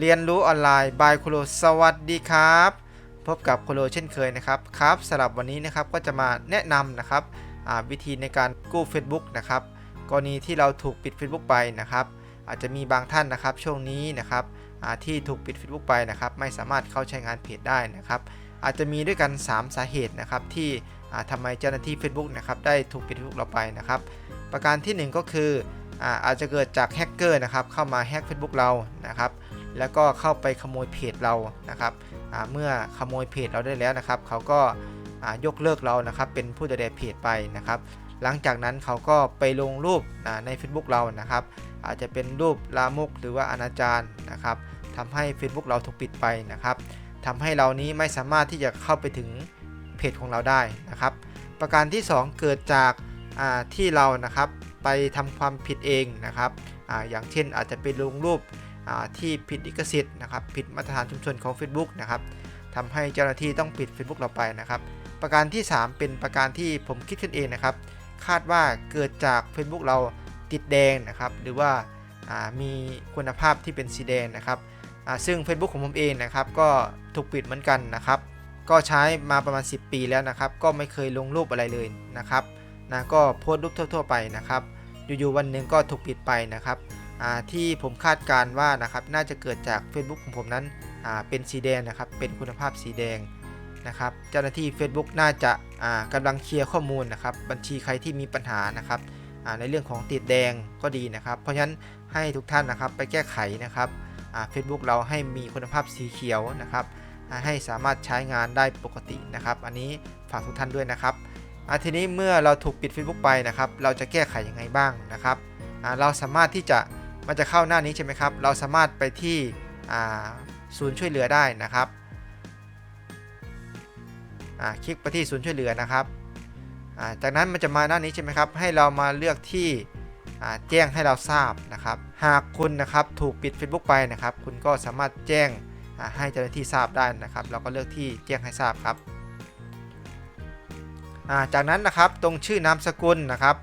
เรียนรู้ออนไลน์บายโคโลสวัสดีครับ พบกับโคโลเช่นเคยนะครับครับสำหรับวันนี้นะครับก็จะมาแนะนำนะครับวิธีในการกู้ Facebook นะครับกรณีที่เราถูกปิด Facebook ไปนะครับอาจจะมีบางท่านนะครับช่วงนี้นะครับที่ถูกปิด Facebook ไปนะครับไม่สามารถเข้าใช้งานเพจได้นะครับอาจจะมีด้วยกัน 3 สาเหตุนะครับที่อ่าทำไมเจ้าหน้าที่ Facebook นะครับได้ถูกปิด Facebook เราไปนะครับประการทีหนึ่1 ก็คืออาอาจจะเกิดจากแฮกเกอร์นะครับเข้ามาแฮก Facebook เรานะครับ แล้วก็เข้าไปขโมยเพจเรานะครับเมื่อขโมยเพจเราได้แล้วนะครับ เขาก็ยกเลิกเรานะครับ เป็นผู้ดูแลเพจไปนะครับ หลังจากนั้นเขาก็ไปลงรูปใน Facebook เรานะครับ อาจจะเป็นรูปลามกหรือว่าอนาจารนะครับทำให้ Facebook เราถูกปิดไปนะครับทำให้เรานี้ไม่สามารถที่จะเข้าไปถึงเพจของเราได้นะครับ ประการที่ 2 เกิดจากที่เรานะครับไปทำความผิดเองนะครับออย่างเช่นอาจจะเป็นลงรูป ที่ผิดลิขสิทธิ์นะครับผิดมาตรฐานชุมชนของ Facebook นะครับทำให้เจ้าหน้าที่ต้องปิด Facebook เราไปนะครับ ประการที่ 3 เป็นประการที่ผมคิดขึ้นเองนะครับ คาดว่าเกิดจาก Facebook เราติดแดงนะครับ หรือว่าามีคุณภาพที่เป็นสีแดงนะครับซึ่ง Facebook ของผมเองนะครับก็ถูกปิดเหมือนกันนะครับ ก็ใช้มาประมาณ 10 ปีแล้วนะครับ ก็ไม่เคยลงรูปอะไรเลยนะครับนะก็โพสต์รูปทั่ว ๆ ไปนะครับ อยู่ๆวันหนึ่งก็ถูกปิดไปนะครับ ที่ผมคาดการณ์ว่านะครับน่าจะเกิดจาก Facebook ของผมนั้นเป็นสีแดงนะครับ เป็นคุณภาพสีแดงนะครับ เจ้าหน้าที่ Facebook น่าจะากำลังเคลียร์ข้อมูลนะครับ บัญชีใครที่มีปัญหานะครับในเรื่องของติดแดงก็ดีนะครับ เพราะฉะนั้นให้ทุกท่านนะครับไปแก้ไขนะครับอ่า Facebook เราให้มีคุณภาพสีเขียวนะครับให้สามารถใช้งานได้ปกตินะครับ อันนี้ฝากทุกท่านด้วยนะครับทีนี้เมื่อเราถูกปิด Facebook ไปนะครับ เราจะแก้ไขยังไงบ้างนะครับเราสามารถที่จะ มันจะเข้าหน้านี้ใช่ไหมครับ เราสามารถไปที่ศูนย์ช่วยเหลือได้นะครับคลิกไปที่ศูนย์ช่วยเหลือนะครับาจากนั้นมันจะมาหน้านี้ใช่ไหมครับ ให้เรามาเลือกที่แจ้งให้เราทราบนะครับ หากคุณนะครับถูกปิด Facebook ไปนะครับ คุณก็สามารถแจ้งให้เจ้าหน้าที่ทราบได้นะครับ เราก็เลือกที่แจ้งให้ทราบครับาจากนั้นนะครับตรงชื่อนามสกุลนะครับ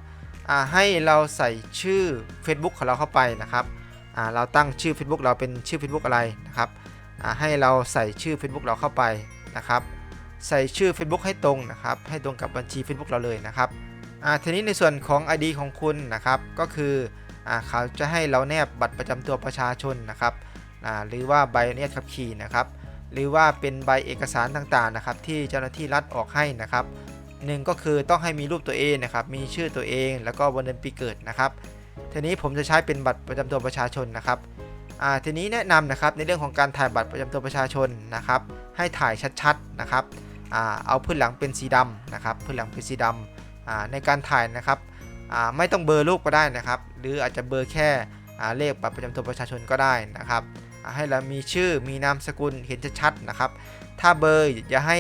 ให้เราใส่ชื่อ Facebook ของเราเข้าไปนะครับเราตั้งชื่อ Facebook เราเป็นชื่อ Facebook อะไรนะครับให้เราใส่ชื่อ Facebook เราเข้าไปนะครับ ใส่ชื่อ Facebook ให้ตรงนะครับ ให้ตรงกับบัญชี Facebook เราเลยนะครับทีนี้ในส่วนของ ID ของคุณนะครับ ก็คืออเขาจะให้เราแนบบัตรประจำตัวประชาชนนะครับหรือว่าใบอนุญาตขับขี่นะครับ หรือว่าเป็นใบเอกสารต่างๆนะครับ ที่เจ้าหน้าที่รัฐออกให้นะครับ หนึ่งก็คือต้องให้มีรูปตัวเองนะครับ มีชื่อตัวเองแล้วก็วันเดือนปีเกิดนะครับทีนี้ผมจะใช้เป็นบัตรประจำตัวประชาชนนะครับอ่าทีนี้แนะนำนะครับในเรื่องของการถ่ายบัตรประจำตัวประชาชนนะครับ ให้ถ่ายชัดๆนะครับอ่าเอาพื้นหลังเป็นสีดำนะครับพื้นหลังเป็นสีดำอ่าในการถ่ายนะครับอ่าไม่ต้องเบอร์รูปก็ได้นะครับ หรืออาจจะเบอร์แค่อ่าเลขบัตรประจำตัวประชาชนก็ได้นะครับ ให้เรามีชื่อมีนามสกุลเห็นชัดๆนะครับ ถ้าเบอร์อย่าให้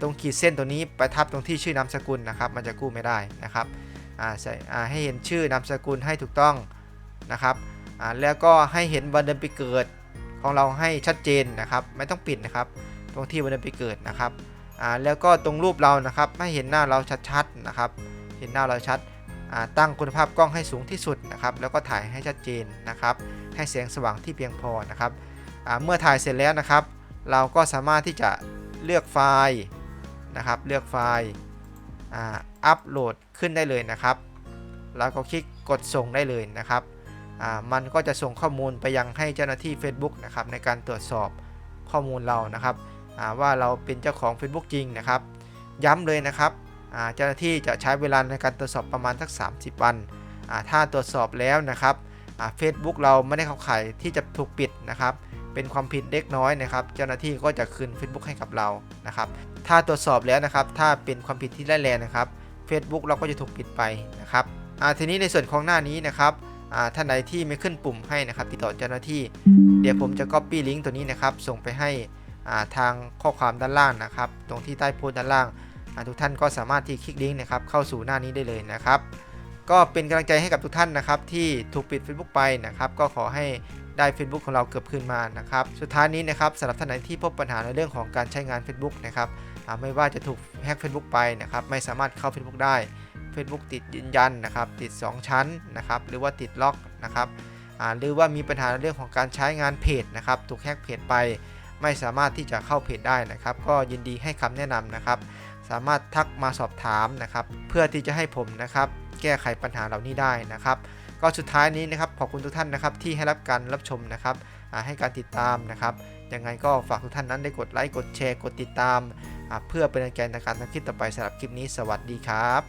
ตรงขีดเส้นตัวนี้ไปทับตรงที่ชื่อนามสกุลนะครับ มันจะกู้ไม่ได้นะครับใส่ให้เห็นชื่อนามสกุลให้ถูกต้องนะครับแล้วก็ให้เห็นวันเดือนปีเกิดของเราให้ชัดเจนนะครับ ไม่ต้องปิดนะครับ ตรงที่วันเดือนปีเกิดนะครับแล้วก็ตรงรูปเรานะครับให้เห็นหน้าเราชัดๆนะครับ เห็นหน้าเราชัดตั้งคุณภาพกล้องให้สูงที่สุดนะครับ แล้วก็ถ่ายให้ชัดเจนนะครับ ให้แสงสว่างที่เพียงพอนะครับเมื่อถ่ายเสร็จแล้วนะครับ เราก็สามารถที่จะเลือกไฟล์ นะครับ เลือกไฟล์อ่าอัปโหลดขึ้นได้เลยนะครับ แล้วก็คลิกกดส่งได้เลยนะครับอ่ามันก็จะส่งข้อมูลไปยังให้เจ้าหน้าที่ Facebook นะครับในการตรวจสอบข้อมูลเรานะครับอ่าว่าเราเป็นเจ้าของ Facebook จริงนะครับ ย้ำเลยนะครับอ่าเจ้าหน้าที่จะใช้เวลาในการตรวจสอบประมาณสัก 30 วันอ่าถ้าตรวจสอบแล้วนะครับเฟซบุ๊กเราไม่ได้เข้าข่ายที่จะถูกปิดนะครับ เป็นความผิดเล็กน้อยนะครับ เจ้าหน้าที่ก็จะคืน Facebook ให้กับเรานะครับ ถ้าตรวจสอบแล้วนะครับ ถ้าเป็นความผิดที่ร้ายแรงนะครับ Facebook เราก็จะถูกปิดไปนะครับทีนี้ในส่วนของหน้านี้นะครับอ่าท่านใดที่ไม่ขึ้นปุ่มให้นะครับ ติดต่อเจ้าหน้าที่ เดี๋ยวผมจะ Copy ลิงก์ตัวนี้นะครับ ส่งไปให้ทางข้อความด้านล่างนะครับ ตรงที่ใต้โพสต์ด้านล่างาทุกท่านก็สามารถที่คลิกลิงก์นะครับเข้าสู่หน้านี้ได้เลยนะครับ ก็เป็นกำลังใจให้กับทุกท่านนะครับ ที่ถูกปิด Facebook ไปนะครับ ก็ขอให้ได้ Facebook ของเราเกือบคืนมานะครับ สุดท้ายนี้นะครับสำหรับท่านไหนที่พบปัญหาในเรื่องของการใช้งาน Facebook นะครับอ่า ไม่ว่าจะถูกแฮ็ก Facebook ไปนะครับไม่สามารถเข้า Facebook ได้ Facebook ติดยืนยันนะครับติด 2 ชั้นนะครับหรือว่าติดล็อกนะครับหรือว่ามีปัญหาเรื่องของการใช้งานเพจนะครับถูกแฮกเพจไป ไม่สามารถที่จะเข้าเพจได้นะครับ ก็ยินดีให้คำแนะนำนะครับ สามารถทักมาสอบถามนะครับ เพื่อที่จะให้ผมนะครับแก้ไขปัญหาเหล่านี้ได้นะครับ ก็สุดท้ายนี้นะครับขอบคุณทุกท่านนะครับที่ให้รับการรับชมนะครับให้การติดตามนะครับยังไงก็ฝากทุกท่านนั้นได้กดไลค์กดแชร์กดติดตาม เพื่อเป็นแรงใจในการทำคลิปต่อไปสำหรับคลิปนี้สวัสดีครับ